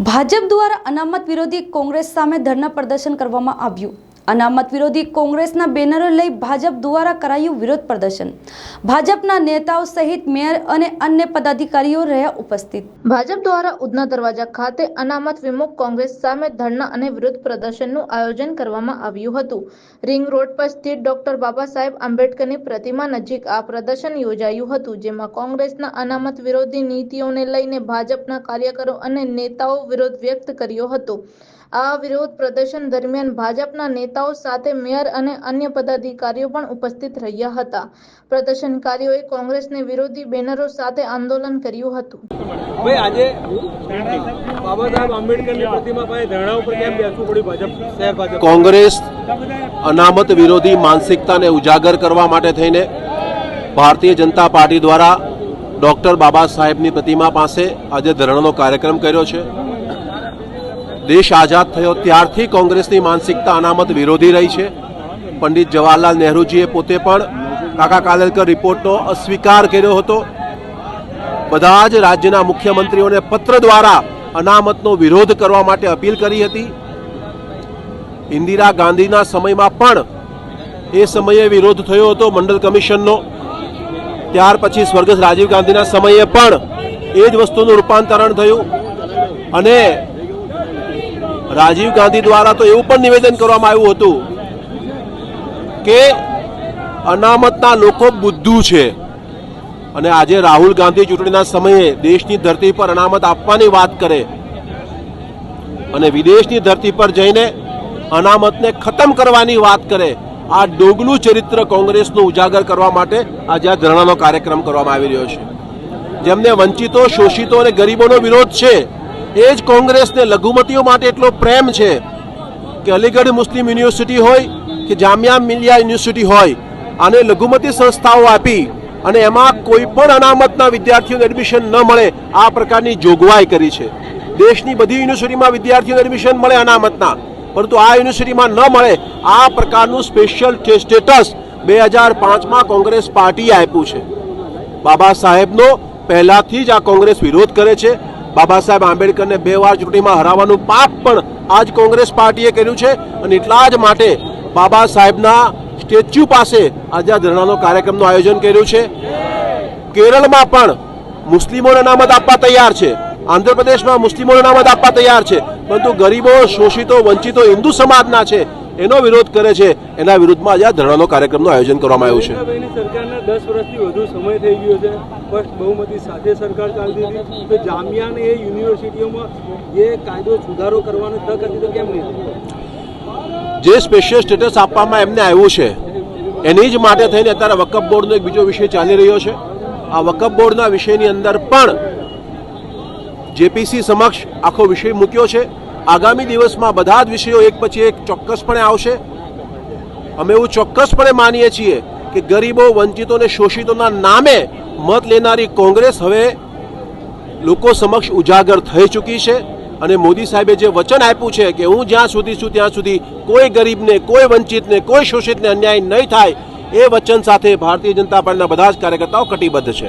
ભાજપ દ્વારા અનામત વિરોધી કોંગ્રેસ સામે ધરના પ્રદર્શન કરવામાં આવ્યું. અનામત વિરોધી કોંગ્રેસના બેનરો લઈ ભાજપ દ્વારા કરાયું વિરોધ પ્રદર્શન. ભાજપના નેતાઓ સહિત મેયર અને અન્ય પદાધિકારીઓ રહ્યા ઉપસ્થિત. ભાજપ દ્વારા ઉધના દરવાજા ખાતે અનામત વિમુખ કોંગ્રેસ સામે ધરના અને વિરોધ પ્રદર્શનનું આયોજન કરવામાં આવ્યું હતું. રિંગ રોડ પર સ્થિત ડોક્ટર બાબા સાહેબ આંબેડકરની પ્રતિમા નજીક આ પ્રદર્શન યોજાયું હતું, જેમાં કોંગ્રેસના અનામત વિરોધી નીતિઓને લઈને ભાજપના કાર્યકરો અને નેતાઓ વિરોધ વ્યક્ત કર્યો હતો. આ વિરોધ પ્રદર્શન દરમિયાન ભાજપના નેતાઓ સાથે મેયર અને અન્ય પદાધિકારીઓ પણ ઉપસ્થિત રહ્યા હતા. પ્રદર્શનકારીઓએ કોંગ્રેસને વિરોધી બેનરો સાથે આંદોલન કર્યું હતું. ભાઈ આજે બાબા સાહેબ આંબેડકરની પ્રતિમા પાસે ધરણા ઉપર કેમ બેસવું પડ્યું ભાજપ શહેર ભાજપ? કોંગ્રેસ અનામત વિરોધી માનસિકતાને ઉજાગર કરવા માટે થઈને ભારતીય જનતા પાર્ટી દ્વારા ડૉક્ટર બાબા સાહેબની પ્રતિમા પાસે આજે ધરણાનો કાર્યક્રમ કર્યો છે. દેશ આઝાદ થયો ત્યારથી કોંગ્રેસની માનસિકતા અનામત વિરોધી રહી છે. પંડિત જવાહરલાલ નહેરુજીએ પોતે પણ કાકા કાલેલકર રિપોર્ટનો અસ્વીકાર કર્યો હતો. બધા જ રાજ્યના મુખ્યમંત્રીઓને પત્ર દ્વારા અનામતનો વિરોધ કરવા માટે અપીલ કરી હતી. ઇન્દિરા ગાંધીના સમયમાં પણ એ સમયે વિરોધ થયો હતો મંડળ કમિશનનો. ત્યાર પછી સ્વર્ગસ્થ રાજીવ ગાંધીના સમયે પણ એ જ વસ્તુનું રૂપાંતરણ થયું. અને રાજીવ ગાંધી દ્વારા તો એવું પણ નિવેદન કરવામાં આવ્યું હતું કે અનામતના લોકો બુદ્ધુ છે. અને આજે રાહુલ ગાંધી ચૂંટણીના સમયે દેશની ધરતી પર અનામત આપવાની વાત કરે. અને વિદેશની ધરતી પર જઈને અનામતને ખતમ કરવાની વાત કરે. આ ડોગલું ચરિત્ર કોંગ્રેસનું ઉજાગર કરવા માટે આજે આ ધરણાનો કાર્યક્રમ કરવામાં આવી રહ્યો છે. જેમને વંચિતો, શોષિતો અને ગરીબોનો વિરોધ છે. એ જ કોંગ્રેસને લઘુમતીઓ માટે એટલો પ્રેમ છે કે અલીગઢ મુસ્લિમ યુનિવર્સિટી હોય કે જામિયા મિલિયા યુનિવર્સિટી હોય, આને લઘુમતી સંસ્થાઓ આપી અને એમાં કોઈ પણ અનામતના વિદ્યાર્થીઓને એડમિશન ન મળે, આ પ્રકારની જોગવાઈ કરી છે. દેશની બધી યુનિવર્સિટીમાં વિદ્યાર્થીઓને એડમિશન મળે અનામતના, પરંતુ આ યુનિવર્સિટીમાં ન મળે, આ પ્રકારનું સ્પેશિયલ સ્ટેટસ બે હજાર પાંચમાં કોંગ્રેસ પાર્ટીએ આપ્યું છે. બાબા સાહેબનો પહેલાથી જ આ કોંગ્રેસ વિરોધ કરે છે બાબા સાહેબ આંબેડકરને બે વાર ચૂંટણીમાં હરાવવાનું પાપ પણ આજ કોંગ્રેસ પાર્ટીએ કર્યું છે અને એટલા જ માટે બાબા સાહેબના સ્ટેચ્યુ પાસે આજે આ ધરણાનો કાર્યક્રમનું આયોજન કર્યું છે. કેરળમાં પણ મુસ્લિમોને અનામત આપવા તૈયાર છે. આંધ્રપ્રદેશમાં મુસ્લિમોને અનામત આપવા તૈયાર છે. પરંતુ ગરીબો, શોષિતો, વંચિતો હિન્દુ સમાજના છે. એનો વિરોધ કરે છે એના વિરુદ્ધમાં આજે આ ધરણાનો કાર્યક્રમનું આયોજન કરવામાં આવ્યું છે. સરકારના સરકારને દસ વર્ષથી વધુ સમય થઈ ગયો છે. સ્પષ્ટ બહુમતી સાથે સરકાર ચાલતી હતી. તો જામિયા અને એ યુનિવર્સિટીઓમાં જે કાયદો સુધારો કરવાની તક હતી તો કેમ નહીં? જે સ્પેશિયલ સ્ટેટસ આપવામાં એમને આવ્યું છે એની જ માટે થઈને અત્યારે વકફ બોર્ડનો એક બીજો વિષય ચાલી રહ્યો છે. આ વકફ બોર્ડના વિષયની અંદર પણ જેપીસી સમક્ષ આખો વિષય મૂક્યો છે. આગામી દિવસમાં બધા જ વિષયો એક પછી એક ચોક્કસપણે આવશે. અમે એવું ચોક્કસપણે માનીએ છીએ કે ગરીબો, વંચિતો અને શોષિતોના નામે મત લેનારી કોંગ્રેસ હવે લોકો સમક્ષ ઉજાગર થઈ ચૂકી છે અને મોદી સાહેબે જે વચન આપ્યું છે કે હું જ્યાં સુધી છું ત્યાં સુધી કોઈ ગરીબને, કોઈ વંચિતને, કોઈ શોષિતને અન્યાય નહીં થાય, એ વચન સાથે ભારતીય જનતા પાર્ટીના બધા જ કાર્યકર્તાઓ કટિબદ્ધ છે.